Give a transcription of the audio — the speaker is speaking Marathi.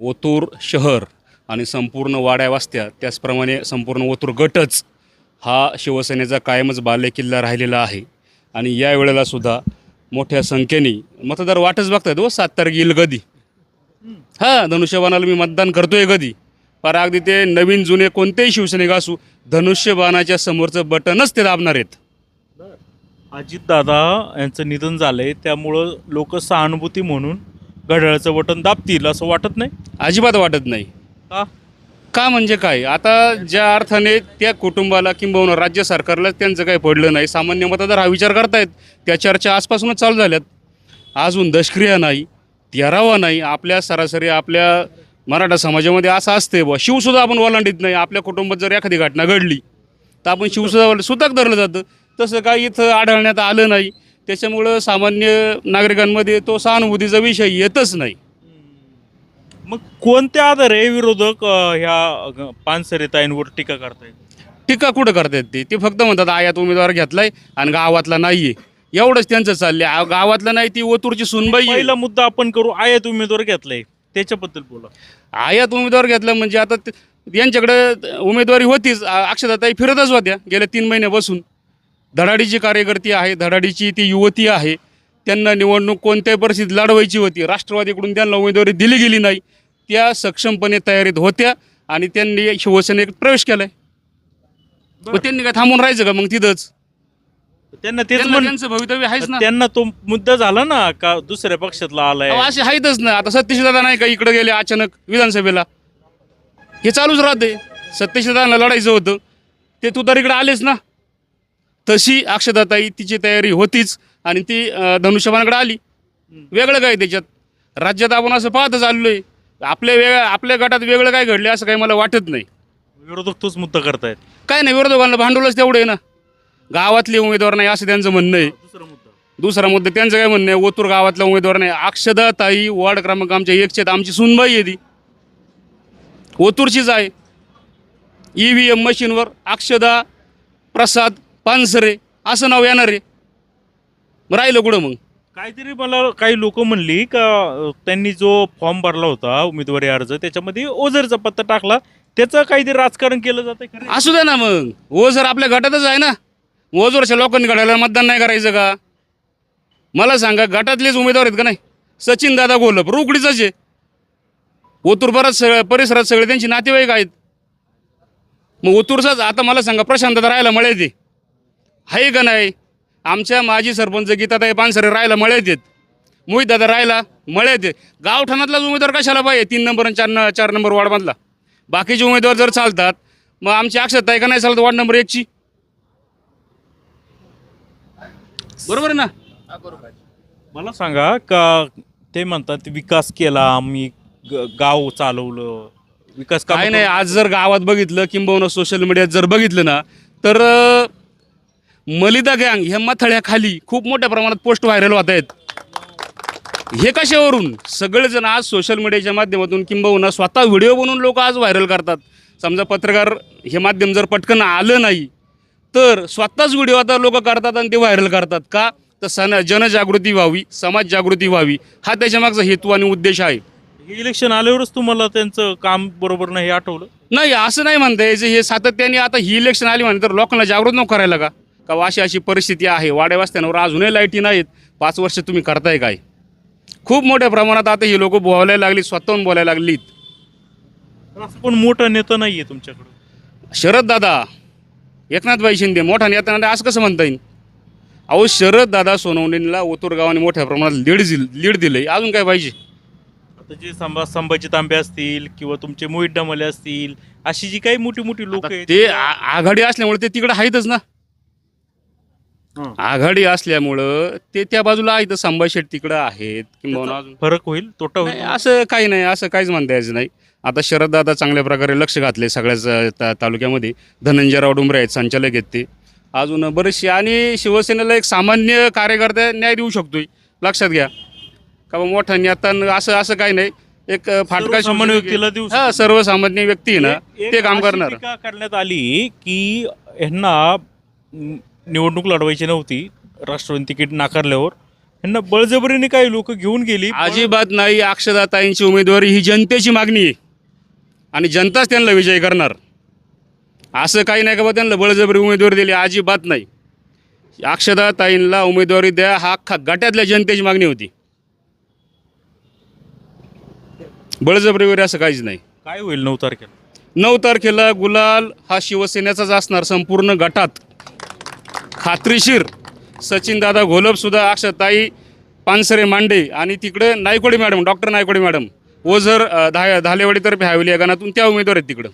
ओतूर शहर आणि संपूर्ण वाड्या वास्त्या त्याचप्रमाणे संपूर्ण ओतूर गटच हा शिवसेनेचा कायमच बालेकिल्ला राहिलेला आहे. आणि या वेळेला सुद्धा मोठ्या संख्येने मतदार वाटच बघतायत हो सात तारीख येईल कधी हां धनुष्यबाणाला मी मतदान करतोय कधी पर अगदी ते नवीन जुने कोणतेही शिवसैनिक असू धनुष्यबाणाच्या समोरचं बटनच ते दाबणार आहेत. अजितदादा यांचं निधन झालंय त्यामुळं लोक सहानुभूती म्हणून घड्याळाचं बटन दाबतील असं वाटत नाही? अजिबात वाटत नाही. का? का म्हणजे काय? आता ज्या अर्थाने त्या कुटुंबाला किंबहुना राज्य सरकारला त्यांचं काही पडलं नाही सामान्य मतदार हा विचार करतायत. त्या चर्चा आजपासूनच चालू झाल्यात. अजून दशक्रिया नाही तेरावा नाही. आपल्या सरासरी आपल्या मराठा समाजामध्ये असं असते बुवा. शिवसुद्धा आपण ओलांडीत नाही. आपल्या कुटुंबात जर एखादी घटना घडली तर आपण शिवसुद्धा सुताक धरलं जातं. तसं काही इथं आढळण्यात आलं नाही. त्याच्यामुळं सामान्य नागरिकांमध्ये तो सहानुभूतीचा विषय येतच नाही. मग कोणत्या आधारे विरोधक अं, ह्या अं, पानसरेताईंवर टीका करतायत? टीका कुठं करतात ते? ते फक्त म्हणतात आयात उमेदवार घेतलाय आणि गावातला नाहीये. एवढंच त्यांचं चाललंय. आ- गावातला नाही ती ओतूरची सुनबाई आहे. पहिला मुद्दा आपण करू आयात उमेदवार घेतलाय. त्याच्याबद्दल बोला. आयात उमेदवार घेतला म्हणजे आता ते- यांच्याकडे उमेदवारी होतीच. आ- अक्षताताई फिरतच होत्या गेल्या तीन महिन्यापासून. धडाडीची कार्यकर्ती आहे धडाडीची ती युवती आहे. त्यांना निवडणूक कोणत्याही परिस्थितीत लढवायची होती. राष्ट्रवादीकडून त्यांना उमेदवारी दिली गेली नाही. त्या सक्षमपणे तयारीत होत्या आणि त्यांनी शिवसेनेत प्रवेश केलाय. मग त्यांनी काय थांबून राहायचं का मग तिथंच? त्यांना तेच त्यांना म्हण त्यांचं भवितव्य आहेच ना. त्यांना तो मुद्दा झाला ना का दुसऱ्या पक्षातला आलाय? अहो, असे आहेतच ना. आता सत्यशील दादा नाही का इकडे गेले अचानक विधानसभेला? हे चालूच राहते. सत्यशील दादांना लढायचं होतं. ते तू तर इकडे आलेच ना. तशी अक्षदाताई तिची तयारी होतीच आणि ती धनुष्यबाणाकडे आली. वेगळं काय त्याच्यात? राज्यात आपण असं पाहतच आलेलो आहे आपल्या वेगळ्या आपल्या गटात वेगळं काय घडले असं काही मला वाटत नाही. विरोधक तोच मुद्दा करतायत. काय नाही विरोधकांना भांडवलच तेवढं आहे ना. गावातले उमेदवार नाही असं त्यांचं म्हणणं आहे. दुसरा मुद्दा. दुसरा मुद्दा त्यांचं काय म्हणणं आहे? ओतूर गावातला उमेदवार नाही. अक्षदा ताई वार्ड क्रमांक आमच्या एकशेत आमची सुनबाई आहे ती. ओतूरचीच आहे. ई व्ही एम मशीनवर अक्षदा प्रसाद पानसरे असं नाव येणार. आहे मग राहिलं कुठं मग? काहीतरी मला काही लोक म्हणली का त्यांनी जो फॉर्म भरला होता उमेदवारी अर्ज त्याच्यामध्ये ओझरचा पत्ता टाकला. त्याचं काहीतरी राजकारण केलं जातं असू द्या ना मग. ओ जर आपल्या गटातच आहे ना. ओजवरच्या लोकांनी घडायला मतदान नाही करायचं का? मला सांगा गटातलेच उमेदवार आहेत का नाही? सचिन दादा गोलप रोकडीच आहे. ओतूर परत सगळं परिसरात सगळे त्यांची नातेवाईक आहेत. मग ओतूरचाच आता मला सांगा प्रशांत राहायला मळ्यात आहे. आहे का नाही? आमच्या माजी सरपंच गीताताई पानसरे राहायला मळ्यात आहेत मोहित दादा राहायला मळ्यात आहे गावठाणातलाच उमेदवार कशाला पाहिजे? तीन नंबर आणि चार न चार नंबर वॉर्डमधला बाकीचे उमेदवार जर चालतात मग आमची अक्षरता आहे का नाही चालत वार्ड नंबर एकची? बरोबर आहे ना? मला सांगा का ते म्हणतात विकास केला आम्ही ग- गाव चालवलं. विकास काय नाही आज जर गावात बघितलं किंबहुना सोशल मीडियात जर बघितलं ना तर अं, मलिदा गँग ह्या मथळ्याखाली खूप मोठ्या प्रमाणात पोस्ट व्हायरल होत आहेत. हे कशावरून? सगळेजण आज सोशल मीडियाच्या माध्यमातून किंबहुना स्वतः व्हिडिओ बनवून लोक आज व्हायरल करतात. समजा पत्रकार हे माध्यम जर पटकन आलं नाही तर स्वतःच व्हिडिओ आता लोक करतात आणि ते व्हायरल करतात. का? तर सण जनजागृती व्हावी समाज जागृती व्हावी हा त्याच्यामागचा हेतू आणि उद्देश आहे. हे इलेक्शन आल्यावरच तुम्हाला त्यांचं काम बरोबर नाही हे आठवलं? नाही असं नाही म्हणता यायचं. हे सातत्याने आता ही इलेक्शन आली म्हणते तर लोकांना जागृत नको करायला का? का अशी अशी परिस्थिती आहे? वाड्या वस्त्यांवर अजूनही लाईटी नाहीत. पाच वर्ष तुम्ही करताय काय? खूप मोठ्या प्रमाणात आता ही लोक बोलायला लागली स्वतःहून बोलायला लागलीत. तर असं पण मोठा नेता नाहीये तुमच्याकडं. शरद दादा एकनाथबाई शिंदे मोठा नेता नाही असं कसं म्हणता येईल? अहो शरद दादा सोनवणेला ओतूर गावाने मोठ्या प्रमाणात लीड दिल लीड दिलंय. अजून काय पाहिजे? आता जे संभा संभाजी तांबे असतील किंवा तुमचे मोहित डमले असतील अशी जी काही मोठी मोठी लोक आता आहेत ते आ- आघाडी असल्यामुळे ते तिकडे आहेतच ना. आघाडी असल्यामुळं ते त्या बाजूला आहेत संभाजी शेठ तिकडं आहेत किंवा अजून फरक होईल? तोटा नाही, होईल असं काही नाही असं काहीच म्हणता यायचं नाही. आता शरद दादा चांगल्या प्रकारे लक्ष घातले सगळ्याच अ, ता तालुक्यामध्ये. धनंजयराव डुंबरे आहेत संचालक आहेत ते. अजून बरेचसे आणि शिवसेनेला एक सामान्य कार्यकर्ता न्याय देऊ शकतोय. लक्षात घ्या. का बा मोठा नेता न- असं असं काही नाही. एक अ, फाटका सर्वसामान्य शिवसैनिक व्यक्तीला देऊ. हा सर्वसामान्य व्यक्ती आहे ना एक- एक ते काम अशी करणार टीका करण्यात आली की ह्यांना निवडणूक लढवायची नव्हती. राष्ट्रवादी तिकीट नाकारल्यावर. यांना बळजबरीने काही लोक घेऊन गेली अजिबात नाही. अक्षदाताईंची उमेदवारी ही जनतेची मागणी आहे. आणि जनताच त्यांना विजय करणार. असं काही नाही का बा त्यांना बळजबरी उमेदवारी दिली. अजिबात नाही. अक्षदाताईंना उमेदवारी द्या. हा अख्खा गटातल्या जनतेची मागणी होती. बळजबरी वगैरे असं काहीच नाही. काय होईल नऊ तारखेला? नऊ तारखेला गुलाल हा शिवसेनेचाच असणार संपूर्ण गटात. खात्रीशीर. सचिनदादा घोलपसुद्धा अक्षताई पानसरे मांडे आणि तिकडे Naikodi madam doctor Naikodi madam. Ozar धा धालेवाडीतर्फे हवेली या गानातून त्या उमेदवार आहेत तिकडं.